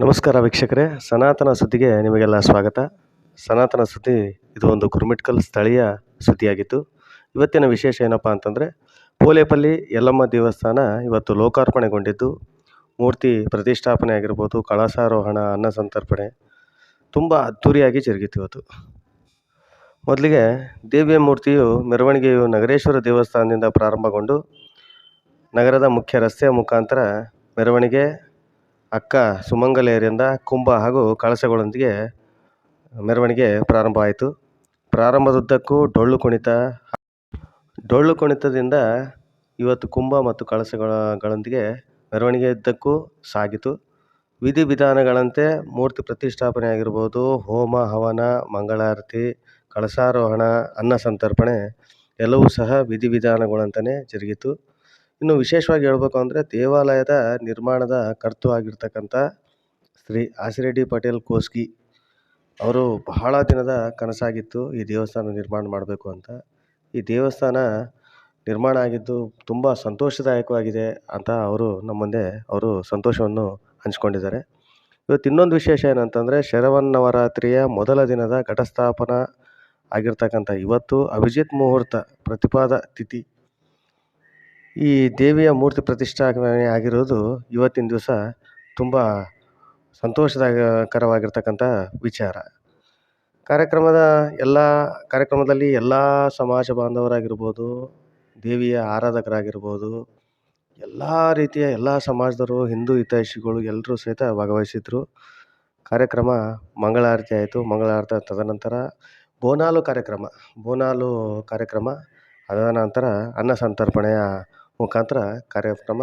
ನಮಸ್ಕಾರ ವೀಕ್ಷಕರೇ. ಸನಾತನ ಸುದ್ದಿಗೆ ನಿಮಗೆಲ್ಲ ಸ್ವಾಗತ. ಸನಾತನ ಸುದ್ದಿ ಇದು ಒಂದು ಕುರುಮಿಟ್ಕಲ್ ಸ್ಥಳೀಯ ಸುದ್ದಿಯಾಗಿತ್ತು. ಇವತ್ತಿನ ವಿಶೇಷ ಏನಪ್ಪ ಅಂತಂದರೆ ಪೋಲೆಪಲ್ಲಿ ಯಲ್ಲಮ್ಮ ದೇವಸ್ಥಾನ ಇವತ್ತು ಲೋಕಾರ್ಪಣೆಗೊಂಡಿದ್ದು. ಮೂರ್ತಿ ಪ್ರತಿಷ್ಠಾಪನೆ ಆಗಿರ್ಬೋದು, ಕಳಸಾರೋಹಣ, ಅನ್ನ ಸಂತರ್ಪಣೆ ತುಂಬ ಅದ್ಧೂರಿಯಾಗಿ ಜರುಗಿತು ಇವತ್ತು. ಮೊದಲಿಗೆ ದೇವಿಯ ಮೂರ್ತಿಯು ಮೆರವಣಿಗೆಯು ನಗರೇಶ್ವರ ದೇವಸ್ಥಾನದಿಂದ ಪ್ರಾರಂಭಗೊಂಡು, ನಗರದ ಮುಖ್ಯ ರಸ್ತೆಯ ಮುಖಾಂತರ ಮೆರವಣಿಗೆ ಅಕ್ಕ ಸುಮಂಗಲೆಯರಿಂದ ಕುಂಭ ಹಾಗೂ ಕಳಸಗಳೊಂದಿಗೆ ಮೆರವಣಿಗೆ ಪ್ರಾರಂಭ ಆಯಿತು. ಪ್ರಾರಂಭದುದ್ದಕ್ಕೂ ಡೊಳ್ಳು ಕುಣಿತ, ಡೊಳ್ಳು ಕುಣಿತದಿಂದ ಇವತ್ತು ಕುಂಭ ಮತ್ತು ಕಳಸಗಳೊಂದಿಗೆ ಮೆರವಣಿಗೆ ಇದ್ದಕ್ಕೂ ಸಾಗಿತು. ವಿಧಿವಿಧಾನಗಳಂತೆ ಮೂರ್ತಿ ಪ್ರತಿಷ್ಠಾಪನೆ ಆಗಿರ್ಬೋದು, ಹೋಮ, ಹವನ, ಮಂಗಳಾರತಿ, ಕಳಸಾರೋಹಣ, ಅನ್ನ ಸಂತರ್ಪಣೆ, ಎಲ್ಲವೂ ಸಹ ವಿಧಿವಿಧಾನಗಳಂತೆಯೇ ಜರುಗಿತು. ಇನ್ನು ವಿಶೇಷವಾಗಿ ಹೇಳಬೇಕು ಅಂದರೆ ದೇವಾಲಯದ ನಿರ್ಮಾಣದ ಕರ್ತು ಆಗಿರ್ತಕ್ಕಂಥ ಶ್ರೀ ಆಸಿರೆಡ್ಡಿ ಪಟೇಲ್ ಕೋಸ್ಗಿ ಅವರು ಬಹಳ ದಿನದ ಕನಸಾಗಿತ್ತು ಈ ದೇವಸ್ಥಾನ ನಿರ್ಮಾಣ ಮಾಡಬೇಕು ಅಂತ. ಈ ದೇವಸ್ಥಾನ ನಿರ್ಮಾಣ ಆಗಿದ್ದು ತುಂಬ ಸಂತೋಷದಾಯಕವಾಗಿದೆ ಅಂತ ಅವರು ನಮ್ಮ ಮುಂದೆ ಅವರು ಸಂತೋಷವನ್ನು ಹಂಚಿಕೊಂಡಿದ್ದಾರೆ. ಇವತ್ತು ಇನ್ನೊಂದು ವಿಶೇಷ ಏನಂತಂದರೆ ಶರವನ್ನವರಾತ್ರಿಯ ಮೊದಲ ದಿನದ ಘಟಸ್ಥಾಪನ ಆಗಿರ್ತಕ್ಕಂಥ ಇವತ್ತು ಅಭಿಜಿತ್ ಮುಹೂರ್ತ ಪ್ರತಿಪಾದ ತಿಥಿ. ಈ ದೇವಿಯ ಮೂರ್ತಿ ಪ್ರತಿಷ್ಠಾಪನೆ ಆಗಿರೋದು ಇವತ್ತಿನ ದಿವಸ ತುಂಬ ಸಂತೋಷದಾಯಕರವಾಗಿರ್ತಕ್ಕಂಥ ವಿಚಾರ. ಕಾರ್ಯಕ್ರಮದ ಎಲ್ಲ ಕಾರ್ಯಕ್ರಮದಲ್ಲಿ ಎಲ್ಲ ಸಮಾಜ ಬಾಂಧವರಾಗಿರ್ಬೋದು, ದೇವಿಯ ಆರಾಧಕರಾಗಿರ್ಬೋದು, ಎಲ್ಲ ರೀತಿಯ ಎಲ್ಲ ಸಮಾಜದವರು, ಹಿಂದೂ ಹಿತೈಷಿಗಳು ಎಲ್ಲರೂ ಸಹಿತ ಭಾಗವಹಿಸಿದ್ರು. ಕಾರ್ಯಕ್ರಮ ಮಂಗಳಾರತಿ ಆಯಿತು. ಮಂಗಳಾರತಿ ತದನಂತರ ಬೋನಾಲು ಕಾರ್ಯಕ್ರಮ. ಬೋನಾಲು ಕಾರ್ಯಕ್ರಮ ಅದರ ನಂತರ ಅನ್ನ ಸಂತರ್ಪಣೆಯ ಮುಖಾಂತರ ಕಾರ್ಯಕ್ರಮ